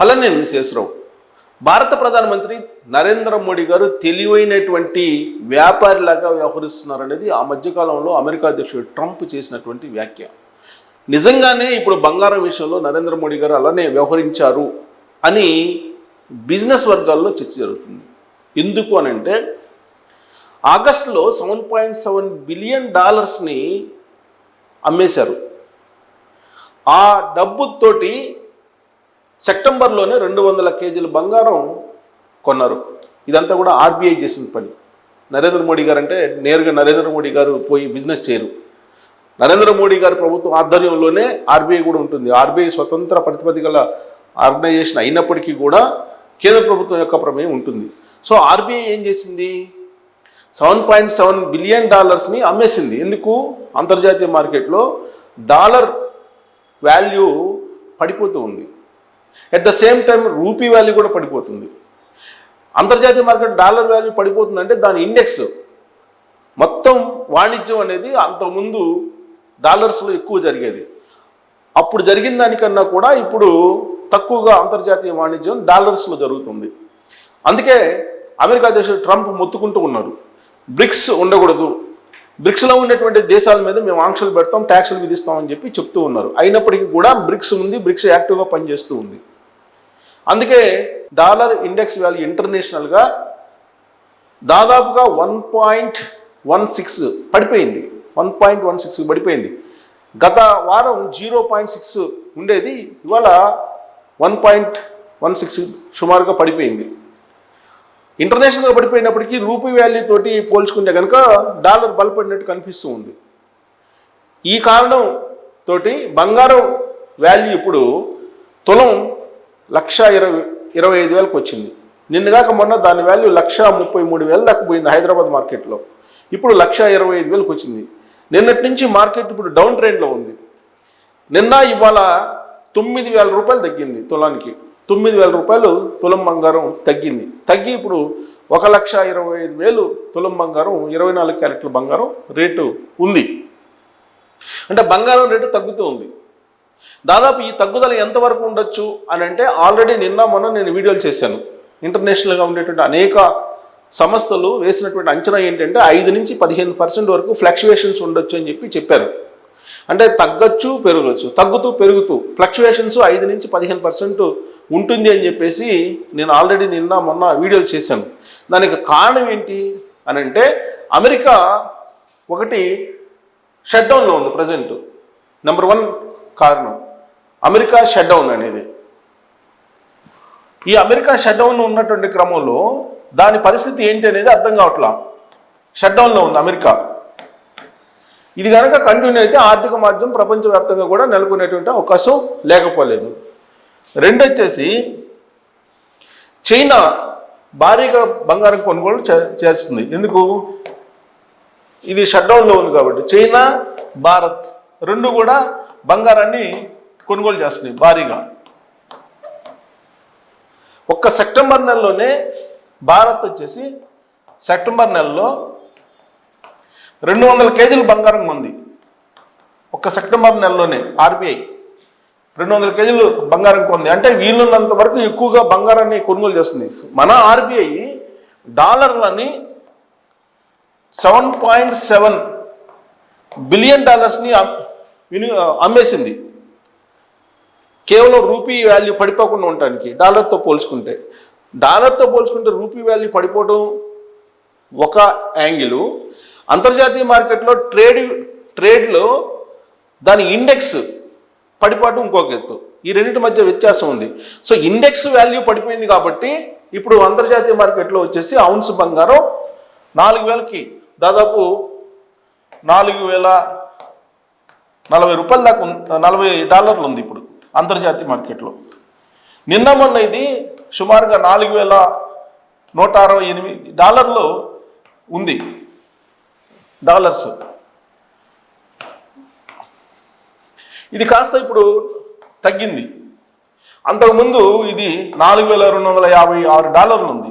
Hello నేను భారత ప్రధానమంత్రి నరేంద్ర మోడీ గారు తెలివైనటువంటి వ్యాపారిలాగా వ్యవహరిస్తున్నారు అనేది ఆ మధ్యకాలంలో అమెరికా అధ్యక్షుడు ట్రంప్ చేసినటువంటి వ్యాఖ్య. నిజంగానే ఇప్పుడు బంగారం విషయంలో నరేంద్ర మోడీ గారు అలానే వ్యవహరించారు అని బిజినెస్ వర్గాల్లో చర్చ జరుగుతుంది. ఎందుకు అని అంటే ఆగస్టులో సెవెన్ పాయింట్ సెవెన్ బిలియన్ డాలర్స్ని అమ్మేశారు. ఆ డబ్బుతోటి సెప్టెంబర్లోనే రెండు వందల కేజీల బంగారం కొన్నారు. ఇదంతా కూడా ఆర్బీఐ చేసిన పని. నరేంద్ర మోడీ గారు అంటే నేరుగా నరేంద్ర మోడీ గారు పోయి బిజినెస్ చేయరు. నరేంద్ర మోడీ గారి ప్రభుత్వం ఆధ్వర్యంలోనే ఆర్బీఐ కూడా ఉంటుంది. ఆర్బీఐ స్వతంత్ర ప్రతిపత్తి గల ఆర్గనైజేషన్ అయినప్పటికీ కూడా కేంద్ర ప్రభుత్వం యొక్క ప్రమేయం ఉంటుంది. సో ఆర్బీఐ ఏం చేసింది? సెవెన్ పాయింట్ సెవెన్ బిలియన్ డాలర్స్ని అమ్మేసింది. ఎందుకు? అంతర్జాతీయ మార్కెట్లో డాలర్ వాల్యూ పడిపోతూ ఉంది. At the same time rupee value కూడా పడిపోతుంది. అంతర్జాతీయ మార్కెట్ డాలర్ వాల్యూ పడిపోతుందంటే దాని ఇండెక్స్ మొత్తం వాణిజ్యం అనేది అంతకుముందు డాలర్స్లో ఎక్కువ జరిగేది. అప్పుడు జరిగిన దానికన్నా కూడా ఇప్పుడు తక్కువగా అంతర్జాతీయ వాణిజ్యం డాలర్స్లో జరుగుతుంది. అందుకే అమెరికా దేశం ట్రంప్ మొత్తుకుంటూ ఉన్నారు బ్రిక్స్ ఉండకూడదు. బ్రిక్స్లో ఉన్నటువంటి దేశాల మీద మేము ఆంక్షలు పెడతాం ట్యాక్సులు విధిస్తామని చెప్పి చెప్తూ ఉన్నారు. అయినప్పటికీ కూడా బ్రిక్స్ ఉంది బ్రిక్స్ యాక్టివ్గా పనిచేస్తూ ఉంది. అందుకే డాలర్ ఇండెక్స్ వాల్యూ ఇంటర్నేషనల్గా దాదాపుగా వన్ పాయింట్ వన్ సిక్స్ పడిపోయింది. వన్ పాయింట్ వన్ సిక్స్ పడిపోయింది. గత వారం జీరో పాయింట్ సిక్స్ ఉండేది ఇవాళ వన్ పాయింట్ వన్ సిక్స్ సుమారుగా పడిపోయింది. ఇంటర్నేషనల్గా పడిపోయినప్పటికీ రూపీ వాల్యూ తోటి పోల్చుకుంటే కనుక డాలర్ బలపడినట్టు కనిపిస్తూ ఉంది. ఈ కారణం తోటి బంగారం వాల్యూ ఇప్పుడు తులం లక్ష ఇరవై ఇరవై ఐదు వేలకు వచ్చింది. నిన్నగాక మొన్న దాని వాల్యూ లక్ష ముప్పై మూడు వేల దాకా పోయింది హైదరాబాద్ మార్కెట్లో. ఇప్పుడు లక్ష ఇరవై ఐదు వేలకు వచ్చింది. నిన్నటి నుంచి మార్కెట్ ఇప్పుడు డౌన్ ట్రెండ్లో ఉంది. నిన్న ఇవాళ తొమ్మిది వేల రూపాయలు తగ్గింది తులానికి. తొమ్మిది వేల రూపాయలు తులం బంగారం తగ్గింది. తగ్గి ఇప్పుడు ఒక లక్ష ఇరవై ఐదు వేలు తులం బంగారం ఇరవై నాలుగు క్యారెట్ల బంగారం రేటు ఉంది. అంటే బంగారం రేటు తగ్గుతూ ఉంది. దాదాపు ఈ తగ్గుదల ఎంతవరకు ఉండొచ్చు అని అంటే ఆల్రెడీ నిన్న మొన్న నేను వీడియోలు చేశాను. ఇంటర్నేషనల్గా ఉండేటువంటి అనేక సంస్థలు వేసినటువంటి అంచనా ఏంటంటే ఐదు నుంచి పదిహేను పర్సెంట్ వరకు ఫ్లక్చువేషన్స్ ఉండొచ్చు అని చెప్పి చెప్పారు. అంటే తగ్గొచ్చు పెరగచ్చు తగ్గుతూ పెరుగుతూ ఫ్లక్చువేషన్స్ ఐదు నుంచి పదిహేను పర్సెంట్ ఉంటుంది అని చెప్పేసి నేను ఆల్రెడీ నిన్న మొన్న వీడియోలు చేశాను. దానికి కారణం ఏంటి అని అంటే అమెరికా ఒకటి షట్డౌన్లో ఉంది ప్రజెంట్. నెంబర్ వన్ కారణం. అమెరికా షట్డౌన్ అనేది. ఈ అమెరికా షట్డౌన్ ఉన్నటువంటి క్రమంలో దాని పరిస్థితి ఏంటి అనేది అర్థం కావట్లా. షట్డౌన్లో ఉంది అమెరికా. ఇది కనుక కంటిన్యూ అయితే ఆర్థిక మాధ్యమం ప్రపంచవ్యాప్తంగా కూడా నెలకొనేటువంటి అవకాశం లేకపోలేదు. రెండు వచ్చేసి చైనా భారీగా బంగారం కొనుగోలు చే- చేస్తుంది. ఎందుకు? ఇది షట్డౌన్లో ఉంది కాబట్టి. చైనా భారత్ రెండు కూడా బంగారాన్ని కొనుగోలు చేస్తున్నాయి భారీగా. ఒక్క సెప్టెంబర్ నెలలోనే భారత్ వచ్చేసి సెప్టెంబర్ నెలలో రెండు వందల కేజీలు బంగారం ఉంది. ఒక్క సెప్టెంబర్ నెలలోనే ఆర్బీఐ రెండు వందల కేజీలు బంగారం కొంది. అంటే వీలున్నంత వరకు ఎక్కువగా బంగారాన్ని కొనుగోలు చేస్తుంది. మన ఆర్బీఐ డాలర్లని సెవెన్ పాయింట్ సెవెన్ బిలియన్ డాలర్స్ని విని- అమ్మేసింది. కేవలం రూపీ వాల్యూ పడిపోకుండా ఉండటానికి డాలర్తో పోల్చుకుంటే. డాలర్తో పోల్చుకుంటే రూపీ వాల్యూ పడిపోవడం ఒక యాంగిల్. అంతర్జాతీయ మార్కెట్లో ట్రేడ్ ట్రేడ్లో దాని ఇండెక్స్ పడిపోవడం ఇంకొక ఎత్తు. ఈ రెండింటి మధ్య వ్యత్యాసం ఉంది. సో ఇండెక్స్ వాల్యూ పడిపోయింది కాబట్టి ఇప్పుడు అంతర్జాతీయ మార్కెట్లో వచ్చేసి అవున్స్ బంగారం నాలుగు వేలకి దాదాపు నాలుగు వేల నలభై రూపాయల దాకా నలభై డాలర్లు ఉంది ఇప్పుడు అంతర్జాతీయ మార్కెట్లో. నిన్న మొన్న ఇది సుమారుగా నాలుగు వేల నూట అరవై ఎనిమిది డాలర్లు ఉంది. డాలర్స్. ఇది కాస్త ఇప్పుడు తగ్గింది. అంతకుముందు ఇది నాలుగు వేల రెండు వందల యాభై ఆరు డాలర్లు ఉంది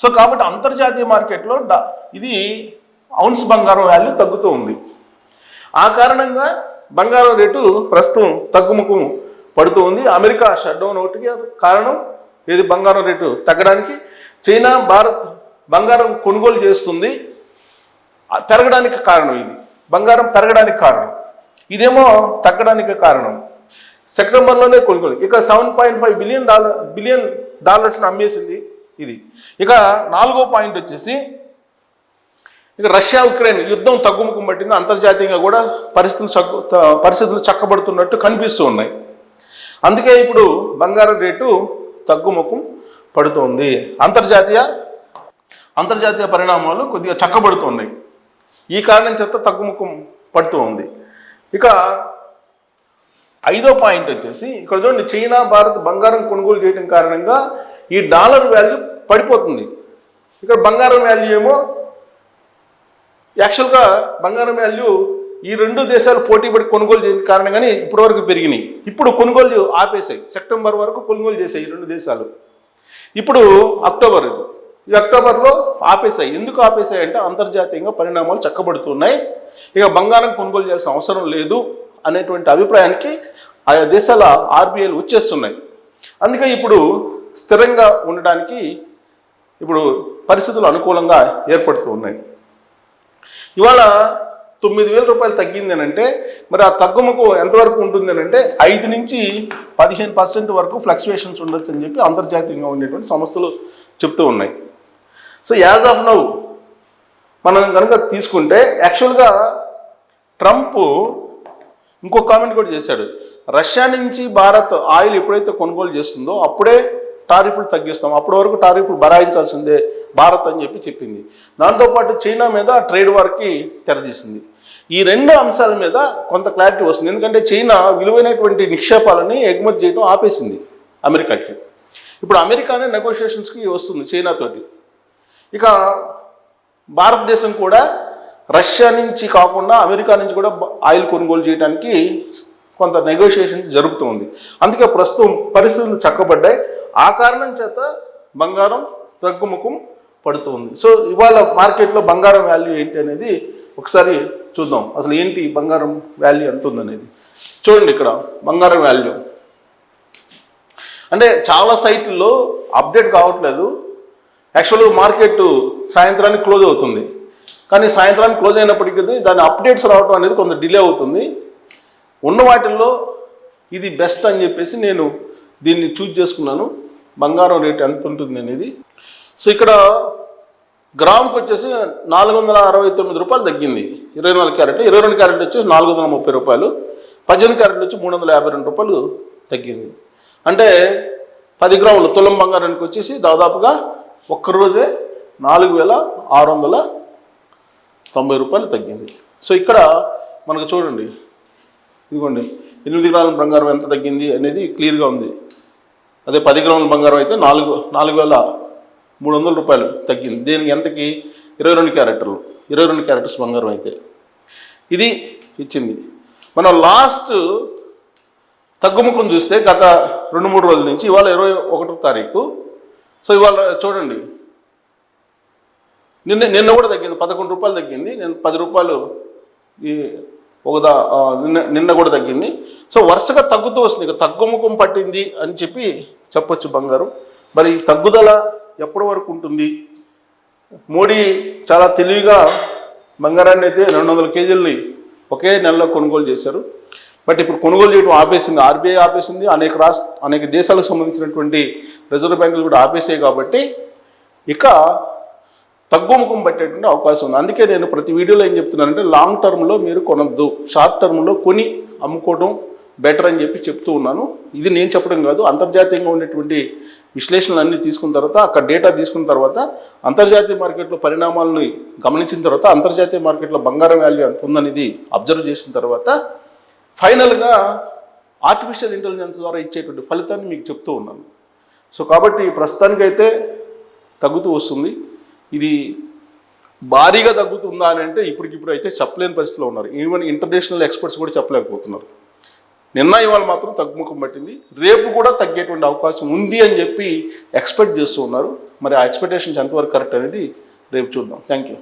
సో కాబట్టి అంతర్జాతీయ మార్కెట్లో ఇది ఔన్స్ బంగారం వాల్యూ తగ్గుతూ ఉంది. ఆ కారణంగా బంగారం రేటు ప్రస్తుతం తగ్గుముఖం పడుతూ ఉంది. అమెరికా షట్డౌన్ ఒకటికి కారణం ఏది బంగారం రేటు తగ్గడానికి. చైనా భారత్ బంగారం కొనుగోలు చేస్తుంది. పెరగడానికి కారణం ఇది. బంగారం పెరగడానికి కారణం. ఇదేమో తగ్గడానికి కారణం. సెప్టెంబర్లోనే కొనుగోలు ఇక seven point five billion dollar billion డాలర్స్ని అమ్మేసింది ఇది. ఇక నాలుగో పాయింట్ వచ్చేసి ఇక రష్యా ఉక్రెయిన్ యుద్ధం తగ్గుముఖం పట్టింది. అంతర్జాతీయంగా కూడా పరిస్థితులు చక్కు త- పరిస్థితులు చక్కబడుతున్నట్టు కనిపిస్తూ ఉన్నాయి. అందుకే ఇప్పుడు బంగారం రేటు తగ్గుముఖం పడుతోంది. అంతర్జాతీయ అంతర్జాతీయ పరిణామాలు కొద్దిగా చక్కబడుతున్నాయి ఈ కారణం చేత తగ్గుముఖం పడుతూ ఉంది ఇక ఐదో పాయింట్ వచ్చేసి ఇక్కడ చూడండి చైనా భారత్ బంగారం కొనుగోలు చేయడం కారణంగా ఈ డాలర్ వాల్యూ పడిపోతుంది. ఇక్కడ బంగారం వాల్యూ ఏమో యాక్చువల్గా బంగారం వాల్యూ ఈ రెండు దేశాలు పోటీ పడి కొనుగోలు చేయడం కారణంగానే ఇప్పటివరకు పెరిగినాయి. ఇప్పుడు కొనుగోలు ఆపేశాయి సెప్టెంబర్ వరకు కొనుగోలు చేశాయి ఈ రెండు దేశాలు. ఇప్పుడు అక్టోబర్ ఇది ఈ అక్టోబర్లో ఆపేశాయి. ఎందుకు ఆపేశాయి అంటే అంతర్జాతీయంగా పరిణామాలు చక్కబడుతున్నాయి. ఇక బంగారం కొనుగోలు చేయాల్సిన అవసరం లేదు అనేటువంటి అభిప్రాయానికి ఆయా దేశాల ఆర్బీఐలు వచ్చేస్తున్నాయి. అందుకే ఇప్పుడు స్థిరంగా ఉండడానికి ఇప్పుడు పరిస్థితులు అనుకూలంగా ఏర్పడుతూ ఉన్నాయి ఇవాళ తొమ్మిది వేల రూపాయలు తగ్గింది అంటే మరి ఆ తగ్గుముకు ఎంతవరకు ఉంటుంది అంటే ఐదు నుంచి పదిహేను పర్సెంట్ వరకు ఫ్లక్చువేషన్స్ ఉండొచ్చు అని చెప్పి అంతర్జాతీయంగా ఉండేటువంటి సంస్థలు చెప్తూ ఉన్నాయి. సో యాజ్ ఆఫ్ నౌ మనం కనుక తీసుకుంటే యాక్చువల్గా ట్రంప్ ఇంకో కామెంట్ కూడా చేశాడు. రష్యా నుంచి భారత్ ఆయిల్ ఎప్పుడైతే కొనుగోలు చేస్తుందో అప్పుడే టారిఫ్లు తగ్గిస్తాం. అప్పటి వరకు టారిఫ్లు బరాయించాల్సిందే భారత్ అని చెప్పి చెప్పింది. దాంతోపాటు చైనా మీద ట్రేడ్ వార్కి తెరదీసింది. ఈ రెండు అంశాల మీద కొంత క్లారిటీ వస్తుంది. ఎందుకంటే చైనా విలువైనటువంటి నిక్షేపాలని ఎగుమతి చేయడం ఆపేసింది అమెరికాకి. ఇప్పుడు అమెరికానే నెగోషియేషన్స్కి వస్తుంది చైనాతోటి ఇక భారతదేశం కూడా రష్యా నుంచి కాకుండా అమెరికా నుంచి కూడా ఆయిల్ కొనుగోలు చేయడానికి కొంత నెగోషియేషన్ జరుగుతుంది అందుకే ప్రస్తుతం పరిస్థితులు చక్కబడ్డాయి. ఆ కారణం చేత బంగారం తగ్గుముఖం పడుతుంది సో ఇవాళ మార్కెట్లో బంగారం వాల్యూ ఏంటి అనేది ఒకసారి చూద్దాం. అసలు ఏంటి బంగారం వాల్యూ ఎంత ఉందనేది. చూడండి ఇక్కడ బంగారం వాల్యూ అంటే చాలా సైట్లలో అప్డేట్ కావట్లేదు. యాక్చువల్గా మార్కెట్ సాయంత్రానికి క్లోజ్ అవుతుంది. కానీ సాయంత్రానికి క్లోజ్ అయినప్పటికీ దాని అప్డేట్స్ రావడం అనేది కొంత డిలే అవుతుంది. ఉన్న వాటిల్లో ఇది బెస్ట్ అని చెప్పేసి నేను దీన్ని చూజ్ చేసుకున్నాను. బంగారం రేటు ఎంత ఉంటుంది అనేది. సో ఇక్కడ గ్రామ్కి వచ్చేసి నాలుగు వందల అరవై తొమ్మిది రూపాయలు తగ్గింది. ఇరవై నాలుగు క్యారెట్లు. ఇరవై రెండు క్యారెట్లు వచ్చేసి నాలుగు వందల ముప్పై రూపాయలు. పద్దెనిమిది క్యారెట్లు వచ్చి మూడు వందల యాభై రెండు రూపాయలు తగ్గింది. అంటే పది గ్రాములు తులం బంగారానికి వచ్చేసి దాదాపుగా ఒక్కరోజే నాలుగు వేల ఆరు వందల తొంభై రూపాయలు తగ్గింది. సో ఇక్కడ మనకు చూడండి. ఇదిగోండి. ఎనిమిది గ్రాముల బంగారం ఎంత తగ్గింది అనేది క్లియర్గా ఉంది. అదే పది గ్రాముల బంగారం అయితే నాలుగు నాలుగు వేల మూడు వందల రూపాయలు తగ్గింది. దీనికి ఎంతకి? ఇరవై రెండు క్యారెక్టర్లు ఇరవై రెండు క్యారెక్టర్స్ బంగారం అయితే. ఇది ఇచ్చింది. మనం లాస్ట్ తగ్గుముఖం చూస్తే గత రెండు మూడు రోజుల నుంచి ఇవాళ ఇరవై ఒకటో తారీఖు సో ఇవాళ చూడండి. నిన్న నిన్న కూడా తగ్గింది పదకొండు రూపాయలు తగ్గింది నేను పది రూపాయలు ఈ ఒకదా నిన్న నిన్న కూడా తగ్గింది. సో వరుసగా తగ్గుతూ వస్తుంది ఇక తగ్గుముఖం పట్టింది అని చెప్పి చెప్పొచ్చు బంగారం. మరి ఈ తగ్గుదల ఎప్పటి వరకు ఉంటుంది? మోడీ చాలా తెలివిగా బంగారాన్ని అయితే రెండు వందల కేజీలని ఒకే నెలలో కొనుగోలు చేశారు. బట్ ఇప్పుడు కొనుగోలు చేయడం ఆపేసింది ఆర్బీఐ ఆపేసింది అనేక రాష్ట్ర అనేక దేశాలకు సంబంధించినటువంటి రిజర్వ్ బ్యాంకులు కూడా ఆపేసాయి కాబట్టి ఇక తగ్గుముఖం పట్టేటువంటి అవకాశం ఉంది. అందుకే నేను ప్రతి వీడియోలో ఏం చెప్తున్నానంటే లాంగ్ టర్మ్లో మీరు కొనద్దు షార్ట్ టర్మ్లో కొని అమ్ముకోవడం బెటర్ అని చెప్పి చెప్తూ ఉన్నాను. ఇది నేను చెప్పడం కాదు అంతర్జాతీయంగా ఉండేటువంటి విశ్లేషణలు అన్నీ తీసుకున్న తర్వాత అక్కడ డేటా తీసుకున్న తర్వాత అంతర్జాతీయ మార్కెట్లో పరిణామాలను గమనించిన తర్వాత అంతర్జాతీయ మార్కెట్లో బంగారం వాల్యూ ఎంత ఉందనేది అబ్జర్వ్ చేసిన తర్వాత ఫైనల్గా ఆర్టిఫిషియల్ ఇంటెలిజెన్స్ ద్వారా ఇచ్చేటువంటి ఫలితాన్ని మీకు చెప్తూ ఉన్నాను. సో కాబట్టి ప్రస్తుతానికైతే తగ్గుతూ వస్తుంది. ఇది భారీగా తగ్గుతుందా అని అంటే ఇప్పటికిప్పుడు అయితే చెప్పలేని పరిస్థితిలో ఉన్నారు. ఈవెన్ ఇంటర్నేషనల్ ఎక్స్పర్ట్స్ కూడా చెప్పలేకపోతున్నారు. నిన్న ఇవాళ మాత్రం తగ్గుముఖం పట్టింది. రేపు కూడా తగ్గేటువంటి అవకాశం ఉంది అని చెప్పి ఎక్స్పెక్ట్ చేస్తూ ఉన్నారు. మరి ఆ ఎక్స్పెక్టేషన్స్ ఎంతవరకు కరెక్ట్ అనేది రేపు చూద్దాం. Thank you